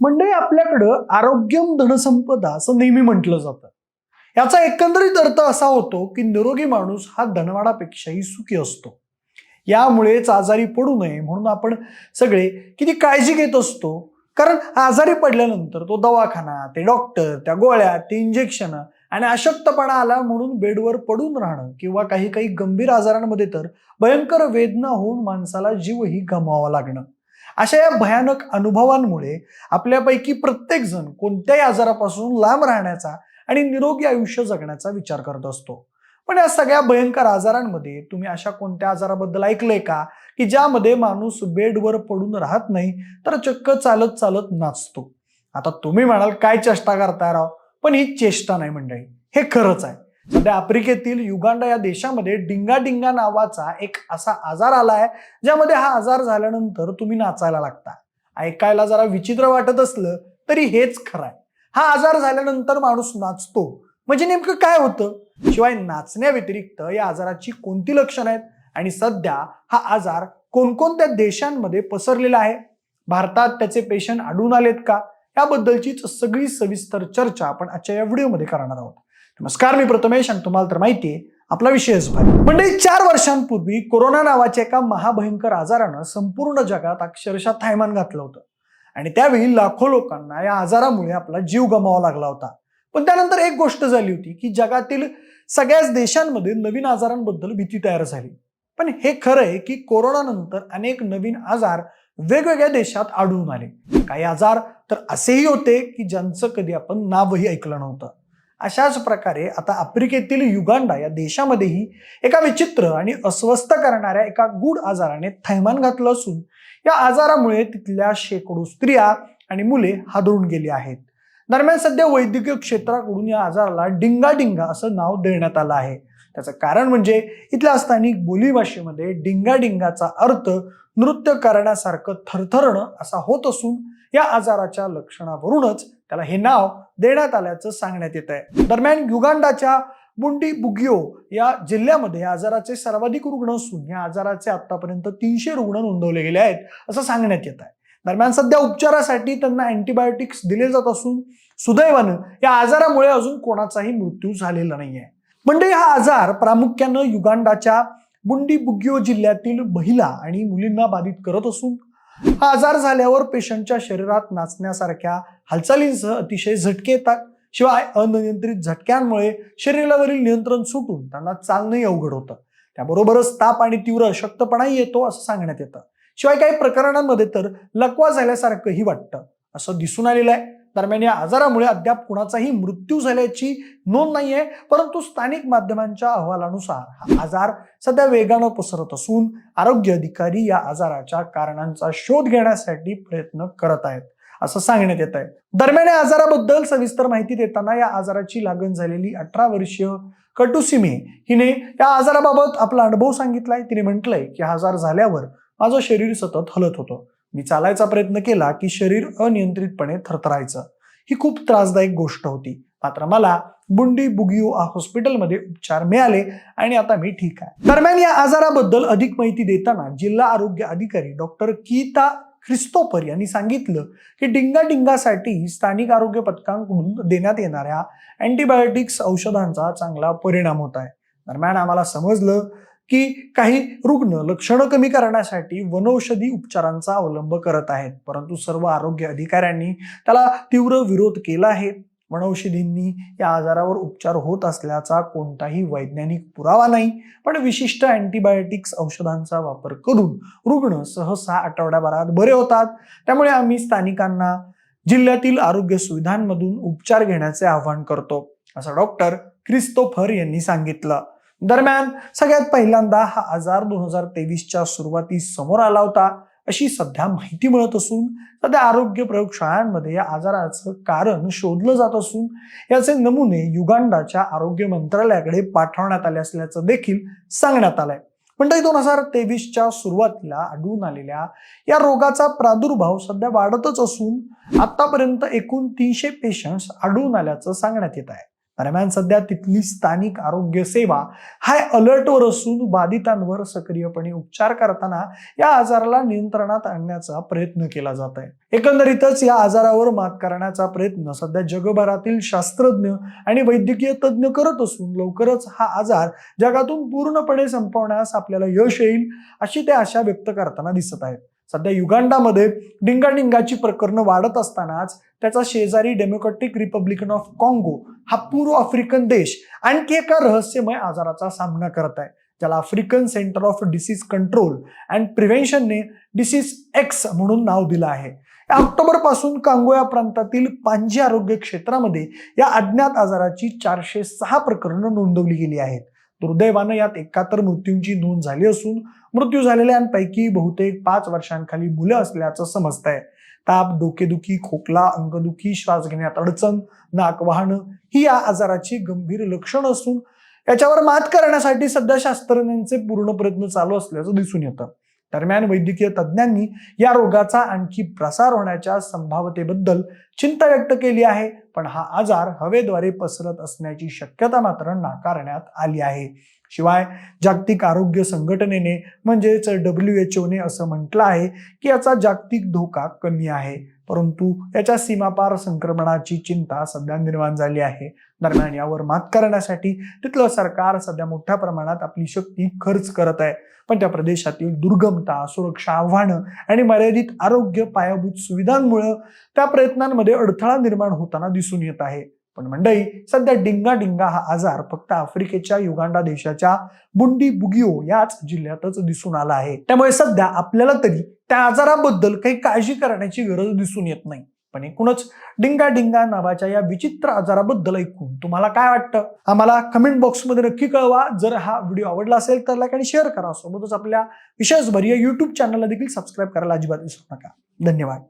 म्हणजे आपल्याकडं आरोग्यम धनसंपदा असं नेहमी म्हटलं जातं. याचा एकंदरीत अर्थ असा होतो की निरोगी माणूस हा धनवाडापेक्षाही सुखी असतो. यामुळेच आजारी पडू नये म्हणून आपण सगळे किती काळजी घेत असतो. कारण आजारी पडल्यानंतर तो दवाखाना ते डॉक्टर त्या गोळ्या ते इंजेक्शन आणि अशक्तपणा आला म्हणून बेडवर पडून राहणं किंवा काही काही गंभीर आजारांमध्ये तर भयंकर वेदना होऊन माणसाला जीवही गमावा लागणं. अशा या भयानक अनुभवांमुळे आपल्यापैकी प्रत्येक जण कोणत्याही आजारापासून लांब राहण्याचा आणि निरोगी आयुष्य जगण्याचा विचार करत असतो. पण या सगळ्या भयंकर आजारांमध्ये तुम्ही अशा कोणत्या आजाराबद्दल ऐकलंय का? की ज्यामध्ये माणूस बेडवर पडून राहत नाही तर चक्क चालत चालत नाचतो. आता तुम्ही म्हणाल काय चेष्टा करताय राव? पण ही चेष्टा नाही मंडळी हे खरंच आहे. सध्या आफ्रिकेतील युगांडा या देशामध्ये डिंगाडिंगा नावाचा एक असा आजार आला आहे ज्यामध्ये हा आजार झाल्यानंतर तुम्ही नाचायला लागता. ऐकायला जरा विचित्र वाटत असलं तरी हेच खरं आहे हा आजार झाल्यानंतर माणूस नाचतो. म्हणजे नेमकं काय होतं? शिवाय नाचण्याव्यतिरिक्त या आजाराची कोणती लक्षणं आहेत? आणि सध्या हा आजार कोणकोणत्या देशांमध्ये पसरलेला आहे? भारतात त्याचे पेशंट आढळून आलेत का? याबद्दलचीच सगळी सविस्तर चर्चा आपण आजच्या या व्हिडिओमध्ये करणार आहोत. नमस्कार मी प्रथमेश आणि तुम्हाला तर माहिती आहे आपला विषयच भारी म्हणजे चार वर्षांपूर्वी कोरोना नावाच्या एका महाभयंकर आजारानं संपूर्ण जगात अक्षरशः थायमान घातलं होतं. आणि त्यावेळी लाखो लोकांना या आजारामुळे आपला जीव गमावा लागला होता. पण त्यानंतर एक गोष्ट झाली होती की जगातील सगळ्याच देशांमध्ये नवीन आजारांबद्दल भीती तयार झाली. पण हे खरं आहे की कोरोना नंतर अनेक नवीन आजार वेगवेगळ्या देशात आढळून आले. काही आजार तर असेही होते की ज्यांचं कधी आपण नावही ऐकलं नव्हतं. अशाच प्रकारे आता आफ्रिकेतील युगांडा या देशामध्येही एका विचित्र आणि अस्वस्थ करणाऱ्या एका गूढ आजाराने थैमान घातलं असून या आजारामुळे तिथल्या शेकडो स्त्रिया आणि मुले हादरून गेली आहेत. दरम्यान सध्या वैद्यकीय क्षेत्राकडून या आजाराला डिंगा डिंगा असं नाव देण्यात आलं आहे. त्याचं कारण म्हणजे इथल्या स्थानिक बोलीभाषेमध्ये डिंगा डिंगाचा अर्थ नृत्य करण्यासारखं थरथरणं असा होत असून या आजाराच्या लक्षणावरूनच त्याला हे नाव देण्यात आल्याचं सांगण्यात येत आहे दरम्यान युगांडाच्या बुंडी बुगिओ या जिल्ह्यामध्ये या आजाराचे सर्वाधिक रुग्ण असून या आजाराचे आतापर्यंत तीनशे रुग्ण नोंदवले गेले आहेत असं सांगण्यात येत आहे दरम्यान सध्या उपचारासाठी त्यांना अँटीबायोटिक्स दिले जात असून सुदैवानं या आजारामुळे अजून कोणाचाही मृत्यू झालेला नाहीये. म्हणजे हा आजार प्रामुख्यानं युगांडाच्या बुंडी बुगिओ जिल्ह्यातील महिला आणि मुलींना बाधित करत असून हा आजार झाल्यावर पेशंटच्या शरीरात नाचण्यासारख्या हालचालींसह अतिशय झटके येतात. शिवाय अनियंत्रित झटक्यांमुळे शरीरावरील नियंत्रण सुटून त्यांना चालणंही अवघड होतं. त्याबरोबरच ताप आणि तीव्र अशक्तपणाही येतो असं सांगण्यात येतं. शिवाय काही प्रकरणांमध्ये तर लकवा झाल्यासारखंही वाटतं असं दिसून आलेलं आहे. दरम्यान या आजारामुळे अद्याप कुणाचाही मृत्यू झाल्याची नोंद नाहीये परंतु स्थानिक माध्यमांच्या अहवालानुसार हा आजार सध्या वेगानं पसरत असून आरोग्य अधिकारी या आजाराच्या कारणांचा शोध घेण्यासाठी प्रयत्न करत आहेत असं सांगण्यात येत आहे दरम्यान या आजाराबद्दल सविस्तर माहिती देताना या आजाराची लागण झालेली अठरा वर्षीय कटुसिमे हिने या आजाराबाबत आपला अनुभव सांगितलाय. तिने म्हटलंय की हा आजार झाल्यावर माझं शरीर सतत हलत होतं. मी चालायचा प्रयत्न केला की शरीर अनियंत्रितपणे थरथरायचं. ही खूप त्रासदायक गोष्ट होती. मात्र मला बुंडी बुगिओ हॉस्पिटलमध्ये उपचार मिळाले आणि आता मी ठीक आहे. दरम्यान या आजाराबद्दल अधिक माहिती देताना जिल्हा आरोग्य अधिकारी डॉक्टर कीता ख्रिस्तोपर यांनी सांगितलं की डिंगा डिंगासाठी स्थानिक आरोग्य पथकांकडून देण्यात येणाऱ्या अँटीबायोटिक्स औषधांचा चांगला परिणाम होत आहे. दरम्यान आम्हाला समजलं की काही रुग्ण लक्षणं कमी करण्यासाठी वनौषधी उपचारांचा अवलंब करत आहेत. परंतु सर्व आरोग्य अधिकाऱ्यांनी त्याला तीव्र विरोध केला आहे. वनौषधींनी या आजारावर उपचार होत असल्याचा कोणताही वैज्ञानिक पुरावा नाही. पण विशिष्ट अँटीबायोटिक्स औषधांचा वापर करून रुग्ण सहसा आठवड्याभरात बरे होतात. त्यामुळे आम्ही स्थानिकांना जिल्ह्यातील आरोग्य सुविधांमधून उपचार घेण्याचे आवाहन करतो असं डॉक्टर क्रिस्तोफर यांनी सांगितलं. दरम्यान सगळ्यात पहिल्यांदा हा आजार दोन हजार तेवीसच्या सुरुवातीस समोर आला होता. अशी सध्या माहिती मिळत असून सध्या आरोग्य प्रयोगशाळांमध्ये या आजाराचं कारण शोधलं जात असून याचे नमुने युगांडाच्या आरोग्य मंत्रालयाकडे पाठवण्यात आले असल्याचं देखील सांगण्यात आलंय. म्हणजे दोन हजार तेवीसच्या सुरुवातीला आढळून आलेल्या या रोगाचा प्रादुर्भाव सध्या वाढतच असून आतापर्यंत एकूण तीनशे पेशंट्स आढळून आल्याचं सांगण्यात येत आहे. दरम्यान सध्या तिथली स्थानिक आरोग्य सेवा हाय अलर्टवर असून बाधितांवर सक्रियपणे उपचार करताना या आजाराला नियंत्रणात आणण्याचा प्रयत्न केला जात आहे. एकंदरीतच या आजारावर मात करण्याचा प्रयत्न सध्या जगभरातील शास्त्रज्ञ आणि वैद्यकीय तज्ज्ञ करत असून लवकरच हा आजार जगातून पूर्णपणे संपवण्यास आपल्याला यश येईल अशी ते आशा व्यक्त करताना दिसत आहेत. सध्या युगांडामध्ये डिंगाडिंगाची प्रकरणं वाढत असतानाच त्याचा शेजारी डेमोक्रॅटिक रिपब्लिकन ऑफ कॉंगो हा पूर्व आफ्रिकन देश आणखी एका रहस्यमय आजाराचा सामना करत आहे ज्याला African centre of disease control and प्रिव्हेन्शनने disease X म्हणून नाव दिलं आहे. ऑक्टोबरपासून कांगो या प्रांतातील पांजी आरोग्य क्षेत्रामध्ये या अज्ञात आजाराची चारशे सहा प्रकरणं नोंदवली गेली आहेत. दुर्दैवानं यात एकाहत्तर मृत्यूंची नोंद झाली असून मृत्यू झालेल्यांपैकी बहुतेक पाच वर्षांखाली मुलं असल्याचं समजतंय. ताप डोकेदुखी खोकला अंगदुखी श्वास घेण्यात अडचण नाक वाहणं ही या आजाराची गंभीर लक्षणं असून याच्यावर मात करण्यासाठी सध्या शास्त्रज्ञांचे पूर्ण प्रयत्न चालू असल्याचं दिसून येतं. दरम्यान वैद्यकीय तज्ज्ञांनी या रोगाचा आणखी प्रसार होण्याच्या संभाव्यतेबद्दल चिंता व्यक्त केली आहे पण हा आजार हवेद्वारे पसरत असण्याची शक्यता मात्र नाकारण्यात आली आहे. शिवाय जागतिक आरोग्य संघटनेने म्हणजेच डब्ल्यू एच ओने असं म्हटलं आहे की याचा जागतिक धोका कमी आहे. परंतु याच्या सीमापार संक्रमणाची चिंता सध्या निर्माण झाली आहे. दरम्यान यावर मात करण्यासाठी तिथलं सरकार सध्या मोठ्या प्रमाणात आपली शक्ती खर्च करत आहे. पण त्या प्रदेशातील दुर्गमता सुरक्षा आव्हानं आणि मर्यादित आरोग्य पायाभूत सुविधांमुळं त्या प्रयत्नांमध्ये अडथळा निर्माण होताना दिसून येत आहे. पण मंडळी सध्या डिंगा डिंगा हा आजार फक्त आफ्रिकेच्या युगांडा देशाच्या बुंडी बुगिओ याच जिल्ह्यातच दिसून आला आहे. त्यामुळे सध्या आपल्याला तरी त्या आजाराबद्दल काही काळजी करण्याची गरज दिसून येत नाही. पण एकूणच डिंगा डिंगा नावाच्या या विचित्र आजाराबद्दल ऐकून तुम्हाला काय वाटतं? आम्हाला कमेंट बॉक्समध्ये नक्की कळवा. जर हा व्हिडिओ आवडला असेल तर लाईक आणि शेअर करा. सोबतच आपल्या विशेषभरीय या युट्यूब चॅनलला देखील सबस्क्राईब करायला अजिबात विसरू नका. धन्यवाद.